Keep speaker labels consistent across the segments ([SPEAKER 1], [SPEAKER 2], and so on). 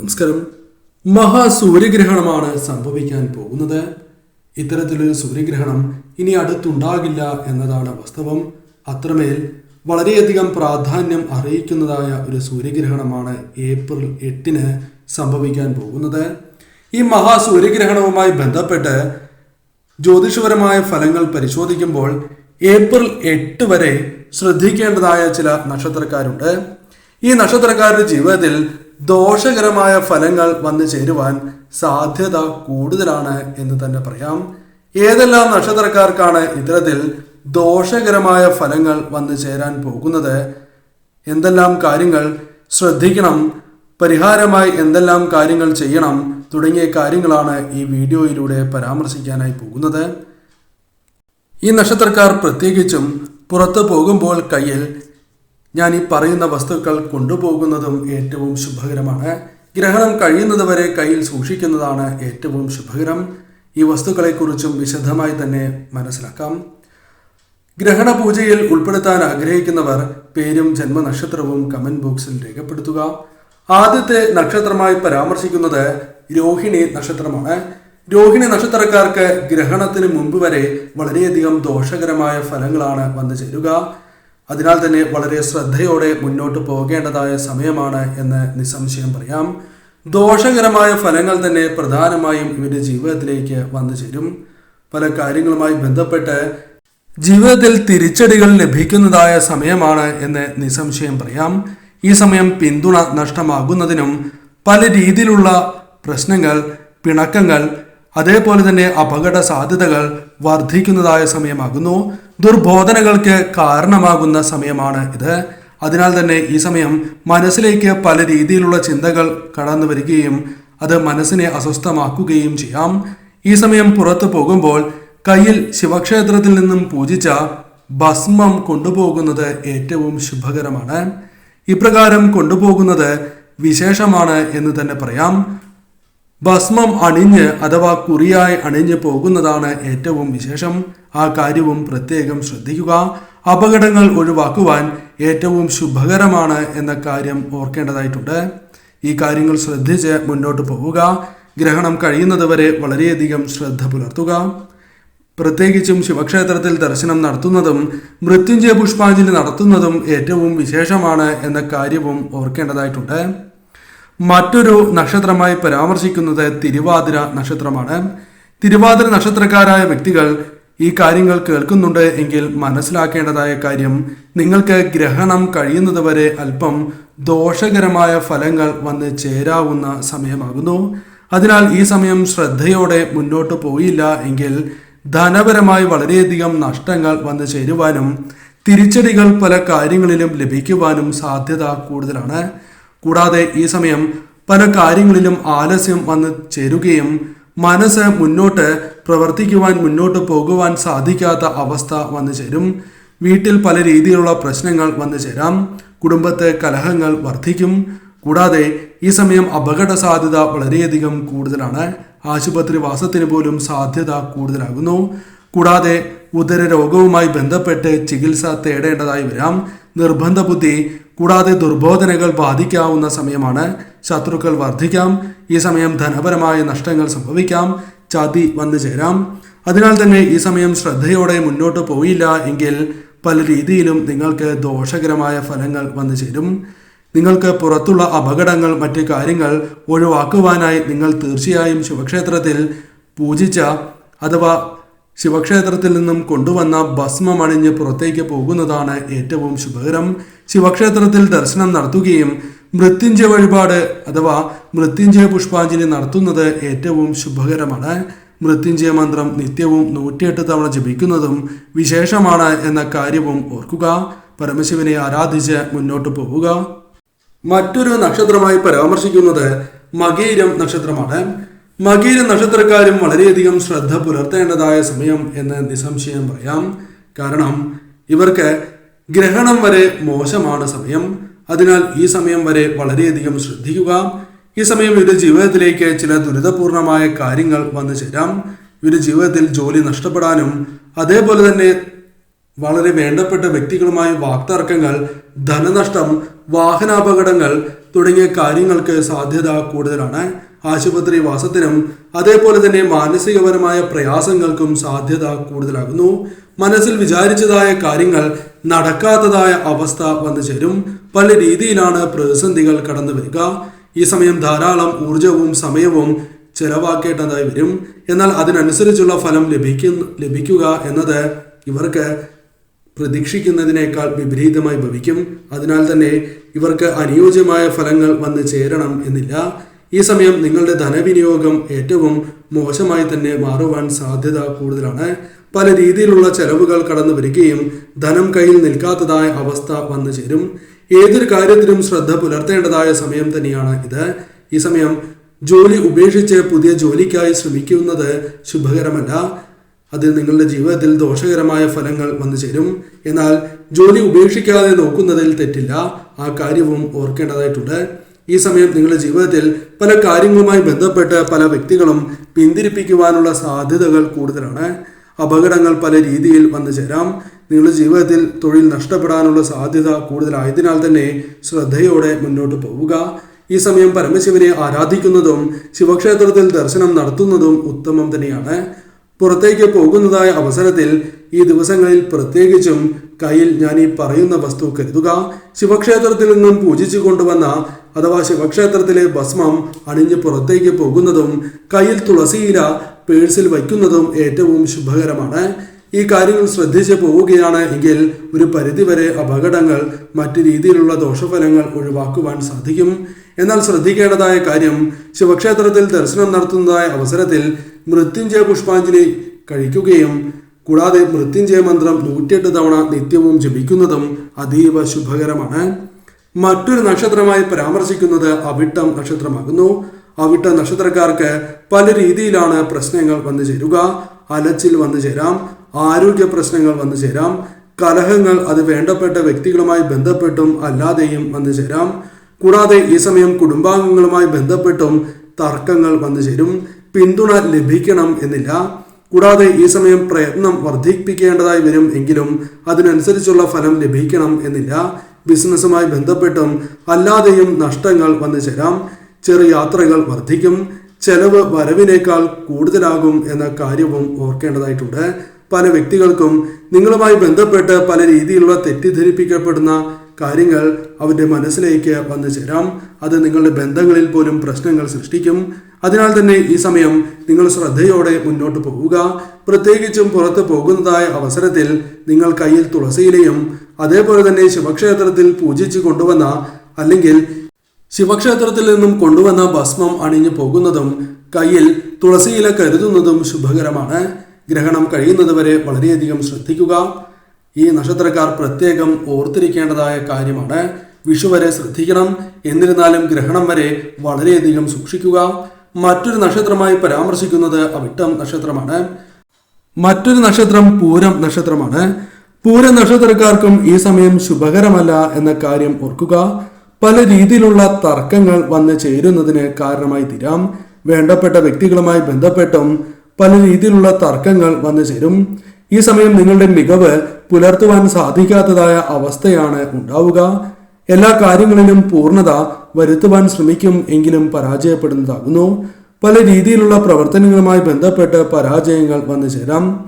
[SPEAKER 1] നമസ്കാരം. മഹാസൂര്യഗ്രഹണമാണ് സംഭവിക്കാൻ പോകുന്നത്. ഇത്തരത്തിലൊരു സൂര്യഗ്രഹണം ഇനി അടുത്തുണ്ടാകില്ല എന്നതാണ് വാസ്തവം. അത്രമേൽ വളരെയധികം പ്രാധാന്യം അറിയിക്കുന്നതായ ഒരു സൂര്യഗ്രഹണമാണ് ഏപ്രിൽ എട്ടിന് സംഭവിക്കാൻ പോകുന്നത്. ഈ മഹാസൂര്യഗ്രഹണവുമായി ബന്ധപ്പെട്ട് ജ്യോതിഷപരമായ ഫലങ്ങൾ പരിശോധിക്കുമ്പോൾ ഏപ്രിൽ എട്ട് വരെ ശ്രദ്ധിക്കേണ്ടതായ ചില നക്ഷത്രക്കാരുണ്ട്. ഈ നക്ഷത്രക്കാരുടെ ജീവിതത്തിൽ ദോഷകരമായ ഫലങ്ങൾ വന്നു ചേരുവാൻ സാധ്യത കൂടുതലാണ് എന്ന് തന്നെ പറയാം. ഏതെല്ലാം നക്ഷത്രക്കാർക്കാണ് ഇത്തരത്തിൽ ദോഷകരമായ ഫലങ്ങൾ വന്നു ചേരാൻ പോകുന്നത്? എന്തെല്ലാം കാര്യങ്ങൾ ശ്രദ്ധിക്കണം? പരിഹാരമായി എന്തെല്ലാം കാര്യങ്ങൾ ചെയ്യണം? തുടങ്ങിയ കാര്യങ്ങളാണ് ഈ വീഡിയോയിലൂടെ പരാമർശിക്കാനായി പോകുന്നത്. ഈ നക്ഷത്രക്കാർ പ്രത്യേകിച്ചും പുറത്തു പോകുമ്പോൾ കയ്യിൽ ഞാൻ ഈ പറയുന്ന വസ്തുക്കൾ കൊണ്ടുപോകുന്നതും ഏറ്റവും ശുഭകരമാണ്. ഗ്രഹണം കഴിയുന്നതുവരെ കയ്യിൽ സൂക്ഷിക്കുന്നതാണ് ഏറ്റവും ശുഭകരം. ഈ വസ്തുക്കളെക്കുറിച്ചും വിശദമായി തന്നെ മനസ്സിലാക്കാം. ഗ്രഹണ പൂജയിൽ ഉൾപ്പെടുത്താൻ ആഗ്രഹിക്കുന്നവർ പേരും ജന്മനക്ഷത്രവും കമന്റ് ബോക്സിൽ രേഖപ്പെടുത്തുക. ആദ്യത്തെ നക്ഷത്രമായി പരാമർശിക്കുന്നത് രോഹിണി നക്ഷത്രമാണ്. രോഹിണി നക്ഷത്രക്കാർക്ക് ഗ്രഹണത്തിന് മുമ്പ് വരെ വളരെയധികം ദോഷകരമായ ഫലങ്ങളാണ് വന്നു ചേരുക അതിനാൽ തന്നെ വളരെ ശ്രദ്ധയോടെ മുന്നോട്ട് പോകേണ്ടതായ സമയമാണ് എന്ന് നിസ്സംശയം പറയാം. ദോഷകരമായ ഫലങ്ങൾ തന്നെ പ്രധാനമായും ഇവരുടെ ജീവിതത്തിലേക്ക് വന്നു ചേരും. പല കാര്യങ്ങളുമായി ബന്ധപ്പെട്ട് ജീവിതത്തിൽ തിരിച്ചടികൾ ലഭിക്കുന്നതായ സമയമാണ് എന്ന് നിസ്സംശയം പറയാം. ഈ സമയം പിന്തുണ നഷ്ടമാകുന്നതിനും പല രീതിയിലുള്ള പ്രശ്നങ്ങൾ പിണക്കങ്ങൾ അതേപോലെ തന്നെ അപകട സാധ്യതകൾ വർദ്ധിക്കുന്നതായ സമയമാകുന്നു. ദുർബോധനകൾക്ക് കാരണമാകുന്ന സമയമാണ് ഇത്. അതിനാൽ തന്നെ ഈ സമയം മനസ്സിലേക്ക് പല രീതിയിലുള്ള ചിന്തകൾ കടന്നു വരികയും അത് മനസ്സിനെ അസ്വസ്ഥമാക്കുകയും ചെയ്യാം. ഈ സമയം പുറത്തു പോകുമ്പോൾ കയ്യിൽ ശിവക്ഷേത്രത്തിൽ നിന്നും പൂജിച്ച ഭസ്മം കൊണ്ടുപോകുന്നത് ഏറ്റവും ശുഭകരമാണ്. ഇപ്രകാരം കൊണ്ടുപോകുന്നത് വിശേഷമാണ് എന്ന് തന്നെ പറയാം. ഭസ്മം അണിഞ്ഞ് അഥവാ കുറിയായി അണിഞ്ഞ് പോകുന്നതാണ് ഏറ്റവും വിശേഷം. ആ കാര്യവും പ്രത്യേകം ശ്രദ്ധിക്കുക. അപകടങ്ങൾ ഒഴിവാക്കുവാൻ ഏറ്റവും ശുഭകരമാണ് എന്ന കാര്യം ഓർക്കേണ്ടതായിട്ടുണ്ട്. ഈ കാര്യങ്ങൾ ശ്രദ്ധിച്ച് മുന്നോട്ട് പോവുക. ഗ്രഹണം കഴിയുന്നതുവരെ വളരെയധികം ശ്രദ്ധ പുലർത്തുക. പ്രത്യേകിച്ചും ശിവക്ഷേത്രത്തിൽ ദർശനം നടത്തുന്നതും മൃത്യുഞ്ജയ പുഷ്പാഞ്ജലി നടത്തുന്നതും ഏറ്റവും വിശേഷമാണ് എന്ന കാര്യവും ഓർക്കേണ്ടതായിട്ടുണ്ട്. മറ്റൊരു നക്ഷത്രമായി പരാമർശിക്കുന്നത് തിരുവാതിര നക്ഷത്രമാണ്. തിരുവാതിര നക്ഷത്രക്കാരായ വ്യക്തികൾ ഈ കാര്യങ്ങൾ കേൾക്കുന്നുണ്ട് എങ്കിൽ മനസ്സിലാക്കേണ്ടതായ കാര്യം നിങ്ങൾക്ക് ഗ്രഹണം കഴിയുന്നതുവരെ അല്പം ദോഷകരമായ ഫലങ്ങൾ വന്ന് ചേരാവുന്ന സമയമാകുന്നു. അതിനാൽ ഈ സമയം ശ്രദ്ധയോടെ മുന്നോട്ട് പോയില്ല എങ്കിൽ ധനപരമായി വളരെയധികം നഷ്ടങ്ങൾ വന്നു ചേരുവാനും തിരിച്ചടികൾ പല കാര്യങ്ങളിലും ലഭിക്കുവാനും സാധ്യത കൂടുതലാണ്. കൂടാതെ ഈ സമയം പല കാര്യങ്ങളിലും ആലസ്യം വന്ന് ചേരുകയും മനസ്സ് മുന്നോട്ട് പ്രവർത്തിക്കുവാൻ മുന്നോട്ട് പോകുവാൻ സാധിക്കാത്ത അവസ്ഥ വന്നു ചേരും. വീട്ടിൽ പല രീതിയിലുള്ള പ്രശ്നങ്ങൾ വന്നു ചേരാം. കുടുംബത്തെ കലഹങ്ങൾ വർദ്ധിക്കും. കൂടാതെ ഈ സമയം അപകട സാധ്യത വളരെയധികം കൂടുതലാണ്. ആശുപത്രി വാസത്തിന് പോലും സാധ്യത കൂടുതലാകുന്നു. കൂടാതെ ഉദര രോഗവുമായി ബന്ധപ്പെട്ട് ചികിത്സ തേടേണ്ടതായി വരാം. നിർബന്ധ ബുദ്ധി കൂടാതെ ദുർബോധനകൾ ബാധിക്കാവുന്ന സമയമാണ്. ശത്രുക്കൾ വർദ്ധിക്കാം. ഈ സമയം ധനപരമായ നഷ്ടങ്ങൾ സംഭവിക്കാം. ചതി വന്നു ചേരാം. അതിനാൽ തന്നെ ഈ സമയം ശ്രദ്ധയോടെ മുന്നോട്ട് പോയില്ല എങ്കിൽ പല രീതിയിലും നിങ്ങൾക്ക് ദോഷകരമായ ഫലങ്ങൾ വന്നു ചേരും. നിങ്ങൾക്ക് പുറത്തുള്ള അപകടങ്ങൾ മറ്റ് കാര്യങ്ങൾ ഒഴിവാക്കുവാനായി നിങ്ങൾ തീർച്ചയായും ശിവക്ഷേത്രത്തിൽ പൂജിച്ച അഥവാ ശിവക്ഷേത്രത്തിൽ നിന്നും കൊണ്ടുവന്ന ഭസ്മം അണിഞ്ഞ് പുറത്തേക്ക് പോകുന്നതാണ് ഏറ്റവും ശുഭകരം. ശിവക്ഷേത്രത്തിൽ ദർശനം നടത്തുകയും മൃത്യുഞ്ജയ വഴിപാട് അഥവാ മൃത്യുഞ്ജയ പുഷ്പാഞ്ജലി നടത്തുന്നത് ഏറ്റവും ശുഭകരമാണ്. മൃത്യുഞ്ജയ മന്ത്രം നിത്യവും നൂറ്റിയെട്ട് തവണ ജപിക്കുന്നതും വിശേഷമാണ് എന്ന കാര്യവും ഓർക്കുക. പരമശിവനെ ആരാധിച്ച് മുന്നോട്ട് പോവുക. മറ്റൊരു നക്ഷത്രമായി പരാമർശിക്കുന്നത് മകീരം നക്ഷത്രമാണ്. മകീര നക്ഷത്രക്കാരും വളരെയധികം ശ്രദ്ധ പുലർത്തേണ്ടതായ സമയം എന്ന് നിസ്സംശയം പറയാം. കാരണം ഇവർക്ക് ഗ്രഹണം വരെ മോശമാണ് സമയം. അതിനാൽ ഈ സമയം വരെ വളരെയധികം ശ്രദ്ധിക്കുക. ഈ സമയം ഇവരുടെ ജീവിതത്തിലേക്ക് ചില ദുരിതപൂർണമായ കാര്യങ്ങൾ വന്നു ചേരാം. ഇവരുടെ ജീവിതത്തിൽ ജോലി നഷ്ടപ്പെടാനും അതേപോലെ തന്നെ വളരെ വേണ്ടപ്പെട്ട വ്യക്തികളുമായി വാക്തർക്കങ്ങൾ ധനനഷ്ടം വാഹനാപകടങ്ങൾ തുടങ്ങിയ കാര്യങ്ങൾക്ക് സാധ്യത കൂടുതലാണ്. ആശുപത്രി വാസത്തിനും അതേപോലെ തന്നെ മാനസികപരമായ പ്രയാസങ്ങൾക്കും സാധ്യത കൂടുതലാകുന്നു. മനസ്സിൽ വിചാരിച്ചതായ കാര്യങ്ങൾ നടക്കാത്തതായ അവസ്ഥ വന്നു ചേരും. പല രീതിയിലാണ് പ്രതിസന്ധികൾ കടന്നു വരിക. ഈ സമയം ധാരാളം ഊർജവും സമയവും ചെലവാക്കേണ്ടതായി വരും. എന്നാൽ അതിനനുസരിച്ചുള്ള ഫലം ലഭിക്കുന്ന ലഭിക്കുക എന്നത് ഇവർക്ക് പ്രതീക്ഷിക്കുന്നതിനേക്കാൾ വിപരീതമായി ഭവിക്കും. അതിനാൽ തന്നെ ഇവർക്ക് അനുയോജ്യമായ ഫലങ്ങൾ വന്നു ചേരണം എന്നില്ല. ഈ സമയം നിങ്ങളുടെ ധനവിനിയോഗം ഏറ്റവും മോശമായി തന്നെ മാറുവാൻ സാധ്യത കൂടുതലാണ്. പല രീതിയിലുള്ള ചെലവുകൾ കടന്നു വരികയും ധനം കയ്യിൽ നിൽക്കാത്തതായ അവസ്ഥ വന്നു ചേരും. ഏതൊരു കാര്യത്തിലും ശ്രദ്ധ പുലർത്തേണ്ടതായ സമയം തന്നെയാണ് ഇത്. ഈ സമയം ജോലി ഉപേക്ഷിച്ച് പുതിയ ജോലിക്കായി ശ്രമിക്കുന്നത് ശുഭകരമല്ല. അത് നിങ്ങളുടെ ജീവിതത്തിൽ ദോഷകരമായ ഫലങ്ങൾ വന്നു ചേരും. എന്നാൽ ജോലി ഉപേക്ഷിക്കാതെ നോക്കുന്നതിൽ തെറ്റില്ല. ആ കാര്യവും ഓർക്കേണ്ടതായിട്ടുണ്ട്. ഈ സമയം നിങ്ങളുടെ ജീവിതത്തിൽ പല കാര്യങ്ങളുമായി ബന്ധപ്പെട്ട് പല വ്യക്തികളും പിന്തിരിപ്പിക്കുവാനുള്ള സാധ്യതകൾ കൂടുതലാണ്. അപകടങ്ങൾ പല രീതിയിൽ വന്നു ചേരാം. നിങ്ങളുടെ ജീവിതത്തിൽ തൊഴിൽ നഷ്ടപ്പെടാനുള്ള സാധ്യത കൂടുതലായതിനാൽ തന്നെ ശ്രദ്ധയോടെ മുന്നോട്ട് പോവുക. ഈ സമയം പരമശിവനെ ആരാധിക്കുന്നതും ശിവക്ഷേത്രത്തിൽ ദർശനം നടത്തുന്നതും ഉത്തമം തന്നെയാണ്. പുറത്തേക്ക് പോകുന്നതായ അവസരത്തിൽ ഈ ദിവസങ്ങളിൽ പ്രത്യേകിച്ചും കയ്യിൽ ഞാൻ ഈ പറയുന്ന വസ്തു കരുതുക. ശിവക്ഷേത്രത്തിൽ നിന്നും പൂജിച്ചു കൊണ്ടുവന്ന അഥവാ ശിവക്ഷേത്രത്തിലെ ഭസ്മം അണിഞ്ഞ് പുറത്തേക്ക് പോകുന്നതും കയ്യിൽ തുളസിയില പേഴ്സിൽ വയ്ക്കുന്നതും ഏറ്റവും ശുഭകരമാണ്. ഈ കാര്യങ്ങൾ ശ്രദ്ധിച്ച് പോവുകയാണ് എങ്കിൽ ഒരു പരിധിവരെ അപകടങ്ങൾ മറ്റു രീതിയിലുള്ള ദോഷഫലങ്ങൾ ഒഴിവാക്കുവാൻ സാധിക്കും. എന്നാൽ ശ്രദ്ധിക്കേണ്ടതായ കാര്യം ശിവക്ഷേത്രത്തിൽ ദർശനം നടത്തുന്നതായ അവസരത്തിൽ മൃത്യുഞ്ജയ പുഷ്പാഞ്ജലി കഴിക്കുകയും കൂടാതെ മൃത്യുഞ്ജയ മന്ത്രം നൂറ്റിയെട്ട് തവണ നിത്യവും ജപിക്കുന്നതും അതീവ ശുഭകരമാണ്. മറ്റൊരു നക്ഷത്രമായി പരാമർശിക്കുന്നത് അവിട്ടം നക്ഷത്രമാകുന്നു. അവിട്ട നക്ഷത്രക്കാർക്ക് പല രീതിയിലാണ് പ്രശ്നങ്ങൾ വന്നു ചേരുക. അലച്ചിൽ വന്നു ചേരാം. ആരോഗ്യ പ്രശ്നങ്ങൾ വന്നു ചേരാം. കലഹങ്ങൾ അത് വേണ്ടപ്പെട്ട വ്യക്തികളുമായി ബന്ധപ്പെട്ടും അല്ലാതെയും വന്നു ചേരാം. കൂടാതെ ഈ സമയം കുടുംബാംഗങ്ങളുമായി ബന്ധപ്പെട്ടും തർക്കങ്ങൾ വന്നു ചേരും. പിന്തുണ ലഭിക്കണം എന്നില്ല. കൂടാതെ ഈ സമയം പ്രയത്നം വർദ്ധിപ്പിക്കേണ്ടതായി വരും എങ്കിലും അതിനനുസരിച്ചുള്ള ഫലം ലഭിക്കണം എന്നില്ല. ബിസിനസ്സുമായി ബന്ധപ്പെട്ടും അല്ലാതെയും നഷ്ടങ്ങൾ വന്നു ചേരാം. ചെറിയ യാത്രകൾ വർദ്ധിക്കും. ചെലവ് വരവിനേക്കാൾ കൂടുതലാകും എന്ന കാര്യവും ഓർക്കേണ്ടതായിട്ടുണ്ട്. പല വ്യക്തികൾക്കും നിങ്ങളുമായി ബന്ധപ്പെട്ട് പല രീതിയിലുള്ള തെറ്റിദ്ധരിപ്പിക്കപ്പെടുന്ന കാര്യങ്ങൾ അവരുടെ മനസ്സിലേക്ക് വന്നു ചേരാം. അത് നിങ്ങളുടെ ബന്ധങ്ങളിൽ പോലും പ്രശ്നങ്ങൾ സൃഷ്ടിക്കും. അതിനാൽ തന്നെ ഈ സമയം നിങ്ങൾ ശ്രദ്ധയോടെ മുന്നോട്ട് പോവുക. പ്രത്യേകിച്ചും പുറത്ത് പോകുന്നതായ അവസരത്തിൽ നിങ്ങൾ കയ്യിൽ തുളസിയിലെയും അതേപോലെ തന്നെ ശിവക്ഷേത്രത്തിൽ പൂജിച്ച് കൊണ്ടുവന്ന അല്ലെങ്കിൽ ശിവക്ഷേത്രത്തിൽ നിന്നും കൊണ്ടുവന്ന ഭസ്മം അണിഞ്ഞു പോകുന്നതും കയ്യിൽ തുളസിയില കരുതുന്നതും ശുഭകരമാണ്. ഗ്രഹണം കഴിയുന്നതുവരെ വളരെയധികം ശ്രദ്ധിക്കുക. ഈ നക്ഷത്രക്കാർ പ്രത്യേകം ഓർത്തിരിക്കേണ്ടതായ കാര്യമാണ്. വിഷു വരെ ശ്രദ്ധിക്കണം. എന്നിരുന്നാലും ഗ്രഹണം വരെ വളരെയധികം സൂക്ഷിക്കുക. മറ്റൊരു നക്ഷത്രമായി പരാമർശിക്കുന്നത് അവിട്ടം നക്ഷത്രമാണ്. മറ്റൊരു നക്ഷത്രം പൂരം നക്ഷത്രമാണ്. പൂരം നക്ഷത്രക്കാർക്കും ഈ സമയം ശുഭകരമല്ല എന്ന കാര്യം ഓർക്കുക. പല രീതിയിലുള്ള തർക്കങ്ങൾ വന്നു ചേരുന്നതിന് കാരണമായി തീരാം. വേണ്ടപ്പെട്ട വ്യക്തികളുമായി ബന്ധപ്പെട്ടും പല രീതിയിലുള്ള തർക്കങ്ങൾ വന്നു ചേരും. ഈ സമയം നിങ്ങളുടെ മികവ് പുലർത്തുവാൻ സാധിക്കാത്തതായ അവസ്ഥയാണ് ഉണ്ടാവുക. എല്ലാ കാര്യങ്ങളിലും പൂർണത വരുത്തുവാൻ ശ്രമിക്കും എങ്കിലും പരാജയപ്പെടുന്നതാകുന്നു. പല രീതിയിലുള്ള പ്രവർത്തനങ്ങളുമായി ബന്ധപ്പെട്ട് പരാജയങ്ങൾ വന്നു ചേരാം.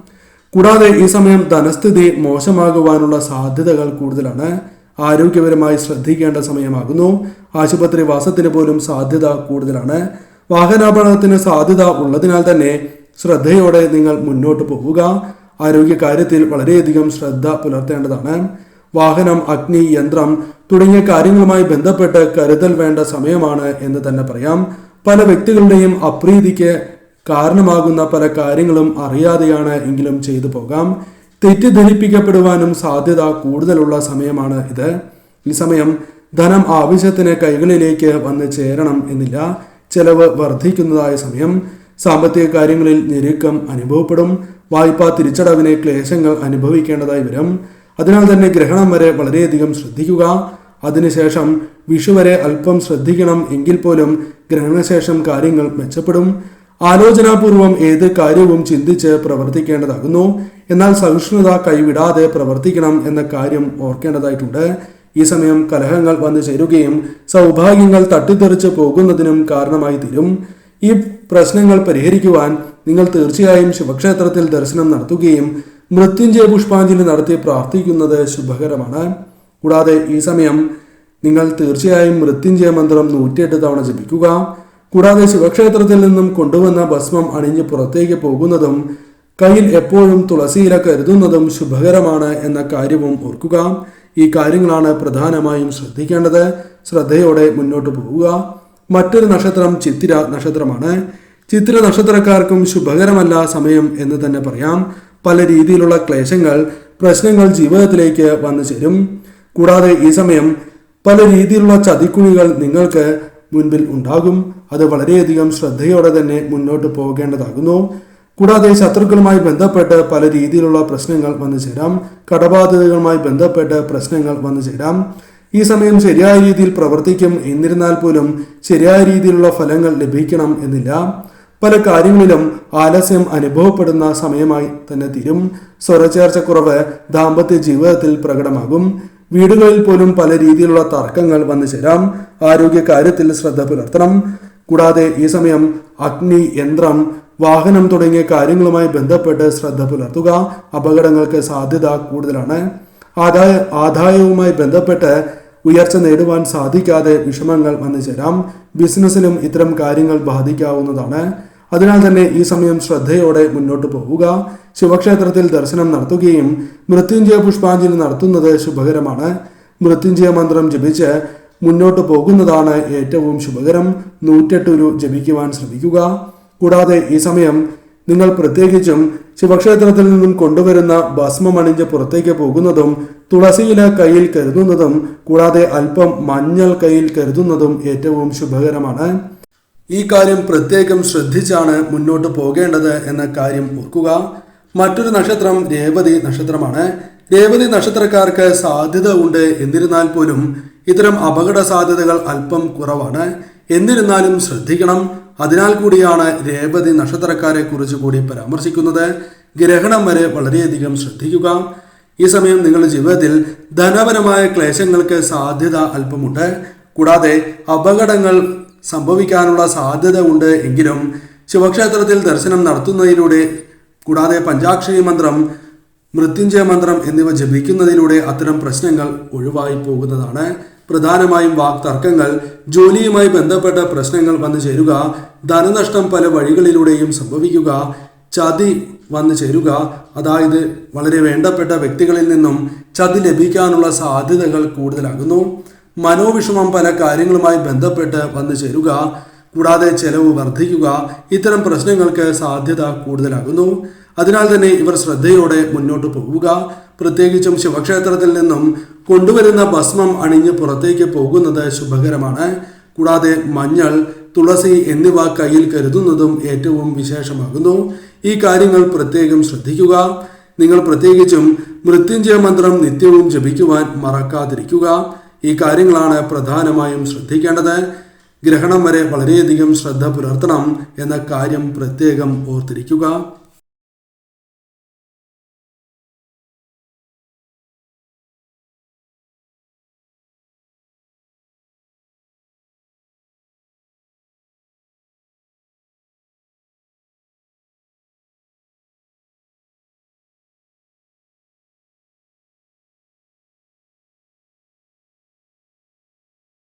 [SPEAKER 1] കൂടാതെ ഈ സമയം ധനസ്ഥിതി മോശമാകുവാനുള്ള സാധ്യതകൾ കൂടുതലാണ്. ആരോഗ്യപരമായി ശ്രദ്ധിക്കേണ്ട സമയമാകുന്നു. ആശുപത്രി വാസത്തിന് പോലും സാധ്യത കൂടുതലാണ്. വാഹനാപകടത്തിന് സാധ്യത ഉള്ളതിനാൽ തന്നെ ശ്രദ്ധയോടെ നിങ്ങൾ മുന്നോട്ട് പോവുക. ആരോഗ്യ കാര്യത്തിൽ വളരെയധികം ശ്രദ്ധ പുലർത്തേണ്ടതാണ്. വാഹനം അഗ്നി യന്ത്രം തുടങ്ങിയ കാര്യങ്ങളുമായി ബന്ധപ്പെട്ട് കരുതൽ വേണ്ട സമയമാണ് എന്ന് തന്നെ പറയാം. പല വ്യക്തികളുടെയും അപ്രീതിക്ക് കാരണമാകുന്ന പല കാര്യങ്ങളും അറിയാതെയാണ് എങ്കിലും ചെയ്തു പോകാം. തെറ്റിദ്ധരിപ്പിക്കപ്പെടുവാനും സാധ്യത കൂടുതലുള്ള സമയമാണ് ഇത്. ഈ സമയം ധനം ആവശ്യത്തിന് കൈകളിലേക്ക് വന്ന് ചേരണം എന്നില്ല. ചെലവ് വർദ്ധിക്കുന്നതായ സമയം. സാമ്പത്തിക കാര്യങ്ങളിൽ ഞെരുക്കം അനുഭവപ്പെടും. വായ്പാ തിരിച്ചടവിന് ക്ലേശങ്ങൾ അനുഭവിക്കേണ്ടതായി വരും. അതിനാൽ തന്നെ ഗ്രഹണം വരെ വളരെയധികം ശ്രദ്ധിക്കുക. അതിനുശേഷം വിഷു വരെ അല്പം ശ്രദ്ധിക്കണം എങ്കിൽ പോലും ഗ്രഹണശേഷം കാര്യങ്ങൾ മെച്ചപ്പെടും. ആലോചനാപൂർവം ഏത് കാര്യവും ചിന്തിച്ച് പ്രവർത്തിക്കേണ്ടതാകുന്നു. എന്നാൽ സഹിഷ്ണുത കൈവിടാതെ പ്രവർത്തിക്കണം എന്ന കാര്യം ഓർക്കേണ്ടതായിട്ടുണ്ട്. ഈ സമയം കലഹങ്ങൾ വന്നു ചേരുകയും സൗഭാഗ്യങ്ങൾ തട്ടിത്തെറിച്ച് പോകുന്നതിനും കാരണമായി തീരും. ഈ പ്രശ്നങ്ങൾ പരിഹരിക്കുവാൻ നിങ്ങൾ തീർച്ചയായും ശിവക്ഷേത്രത്തിൽ ദർശനം നടത്തുകയും മൃത്യുഞ്ജയ പുഷ്പാഞ്ജലി നടത്തി പ്രാർത്ഥിക്കുന്നത് ശുഭകരമാണ്. കൂടാതെ ഈ സമയം നിങ്ങൾ തീർച്ചയായും മൃത്യുഞ്ജയ മന്ത്രം നൂറ്റിയെട്ട് തവണ ജപിക്കുക. കൂടാതെ ശിവക്ഷേത്രത്തിൽ നിന്നും കൊണ്ടുവന്ന ഭസ്മം അണിഞ്ഞ് പുറത്തേക്ക് പോകുന്നതും കയ്യിൽ എപ്പോഴും തുളസിയില കരുതുന്നതും ശുഭകരമാണ് എന്ന കാര്യവും ഓർക്കുക. ഈ കാര്യങ്ങളാണ് പ്രധാനമായും ശ്രദ്ധിക്കേണ്ടത്. ശ്രദ്ധയോടെ മുന്നോട്ട് പോവുക. മറ്റൊരു നക്ഷത്രം ചിത്തിര നക്ഷത്രമാണ്. ചിത്തിര നക്ഷത്രക്കാർക്കും ശുഭകരമല്ല സമയം എന്ന് തന്നെ പറയാം. പല രീതിയിലുള്ള ക്ലേശങ്ങൾ പ്രശ്നങ്ങൾ ജീവിതത്തിലേക്ക് വന്നു ചേരും. കൂടാതെ ഈ സമയം പല രീതിയിലുള്ള ചതിക്കുഴികൾ നിങ്ങൾക്ക് മുൻപിൽ ഉണ്ടാകും. അത് വളരെയധികം ശ്രദ്ധയോടെ തന്നെ മുന്നോട്ട് പോകേണ്ടതാകുന്നു. കൂടാതെ ശത്രുക്കളുമായി ബന്ധപ്പെട്ട് പല രീതിയിലുള്ള പ്രശ്നങ്ങൾ വന്നു ചേരാം. കടബാധ്യതകളുമായി ബന്ധപ്പെട്ട് പ്രശ്നങ്ങൾ വന്നു ചേരാം. ഈ സമയം ശരിയായ രീതിയിൽ പ്രവർത്തിക്കും എന്നിരുന്നാൽ പോലും ശരിയായ രീതിയിലുള്ള ഫലങ്ങൾ ലഭിക്കണം എന്നില്ല. പല കാര്യങ്ങളിലും ആലസ്യം അനുഭവപ്പെടുന്ന സമയമായി തന്നെ തീരും. സ്വരചേർച്ചക്കുറവ് ദാമ്പത്യ ജീവിതത്തിൽ പ്രകടമാകും. വീടുകളിൽ പോലും പല രീതിയിലുള്ള തർക്കങ്ങൾ വന്നു ചേരാം. ആരോഗ്യ കാര്യത്തിൽ ശ്രദ്ധ പുലർത്തണം. കൂടാതെ ഈ സമയം അഗ്നി യന്ത്രം വാഹനം തുടങ്ങിയ കാര്യങ്ങളുമായി ബന്ധപ്പെട്ട് ശ്രദ്ധ പുലർത്തുക അപകടങ്ങൾക്ക് സാധ്യത കൂടുതലാണ്. ആദായ ആദായവുമായി ബന്ധപ്പെട്ട് ഉയർച്ച നേടുവാൻ സാധിക്കാതെ വിഷമങ്ങൾ വന്നു ചേരാം. ബിസിനസ്സിലും ഇത്തരം കാര്യങ്ങൾ ബാധിക്കാവുന്നതാണ്. അതിനാൽ തന്നെ ഈ സമയം ശ്രദ്ധയോടെ മുന്നോട്ട് പോവുക. ശിവക്ഷേത്രത്തിൽ ദർശനം നടത്തുകയും മൃത്യുഞ്ജയ പുഷ്പാഞ്ജലി നടത്തുന്നത് ശുഭകരമാണ്. മൃത്യുഞ്ജയ മന്ത്രം ജപിച്ച് മുന്നോട്ട് പോകുന്നതാണ് ഏറ്റവും ശുഭകരം. നൂറ്റെട്ടുരു ജപിക്കുവാൻ ശ്രമിക്കുക. കൂടാതെ ഈ സമയം നിങ്ങൾ പ്രത്യേകിച്ചും ശിവക്ഷേത്രത്തിൽ നിന്നും കൊണ്ടുവരുന്ന ഭസ്മം അണിഞ്ഞ് പുറത്തേക്ക് പോകുന്നതും തുളസിയില കയ്യിൽ കരുതുന്നതും കൂടാതെ അല്പം മഞ്ഞൾ കയ്യിൽ കരുതുന്നതും ഏറ്റവും ശുഭകരമാണ്. ഈ കാര്യം പ്രത്യേകം ശ്രദ്ധിച്ചാണ് മുന്നോട്ട് പോകേണ്ടത് എന്ന കാര്യം ഓർക്കുക. മറ്റൊരു നക്ഷത്രം രേവതി നക്ഷത്രമാണ്. രേവതി നക്ഷത്രക്കാർക്ക് സാധ്യത ഉണ്ട്. എന്നിരുന്നാൽ പോലും ഇത്തരം അപകട സാധ്യതകൾ അല്പം കുറവാണ്. എന്നിരുന്നാലും ശ്രദ്ധിക്കണം. അതിനാൽ കൂടിയാണ് രേവതി നക്ഷത്രക്കാരെ കുറിച്ച് കൂടി പരാമർശിക്കുന്നത്. ഗ്രഹണം വരെ വളരെയധികം ശ്രദ്ധിക്കുക. ഈ സമയം നിങ്ങളുടെ ജീവിതത്തിൽ ധനപരമായ ക്ലേശങ്ങൾക്ക് സാധ്യത അല്പമുണ്ട്. കൂടാതെ അപകടങ്ങൾ സംഭവിക്കാനുള്ള സാധ്യത ഉണ്ട് എങ്കിലും ശിവക്ഷേത്രത്തിൽ ദർശനം നടത്തുന്നതിലൂടെ കൂടാതെ പഞ്ചാക്ഷരി മന്ത്രം മൃത്യുഞ്ജയ മന്ത്രം എന്നിവ ജപിക്കുന്നതിലൂടെ അത്തരം പ്രശ്നങ്ങൾ ഒഴിവായി പോകുന്നതാണ്. പ്രധാനമായും വാക് തർക്കങ്ങൾ ജോലിയുമായി ബന്ധപ്പെട്ട പ്രശ്നങ്ങൾ വന്നു ചേരുക ധനനഷ്ടം പല വഴികളിലൂടെയും സംഭവിക്കുക ചതി വന്നു ചേരുക അതായത് വളരെ വേണ്ടപ്പെട്ട വ്യക്തികളിൽ നിന്നും ചതി ലഭിക്കാനുള്ള സാധ്യതകൾ കൂടുതലാകുന്നു. മനോവിഷമം പല കാര്യങ്ങളുമായി ബന്ധപ്പെട്ട് വന്നു ചേരുക. കൂടാതെ ചെലവ് വർദ്ധിക്കുക. ഇത്തരം പ്രശ്നങ്ങൾക്ക് സാധ്യത കൂടുതലാകുന്നു. അതിനാൽ തന്നെ ഇവർ ശ്രദ്ധയോടെ മുന്നോട്ട് പോവുക. പ്രത്യേകിച്ചും ശിവക്ഷേത്രത്തിൽ നിന്നും കൊണ്ടുവരുന്ന ഭസ്മം അണിഞ്ഞ് പുറത്തേക്ക് പോകുന്നത് ശുഭകരമാണ്. കൂടാതെ മഞ്ഞൾ തുളസി എന്നിവ കയ്യിൽ കരുതുന്നതും ഏറ്റവും വിശേഷമാകുന്നു. ഈ കാര്യങ്ങൾ പ്രത്യേകം ശ്രദ്ധിക്കുക. നിങ്ങൾ പ്രത്യേകിച്ചും മൃത്യുഞ്ജയ മന്ത്രം നിത്യവും ജപിക്കുവാൻ മറക്കാതിരിക്കുക. ഈ കാര്യങ്ങളാണ് പ്രധാനമായും ശ്രദ്ധിക്കേണ്ടത്. ഗ്രഹണം വരെ വളരെയധികം ശ്രദ്ധ പുലർത്തണം എന്ന കാര്യം പ്രത്യേകം ഓർത്തിരിക്കുക.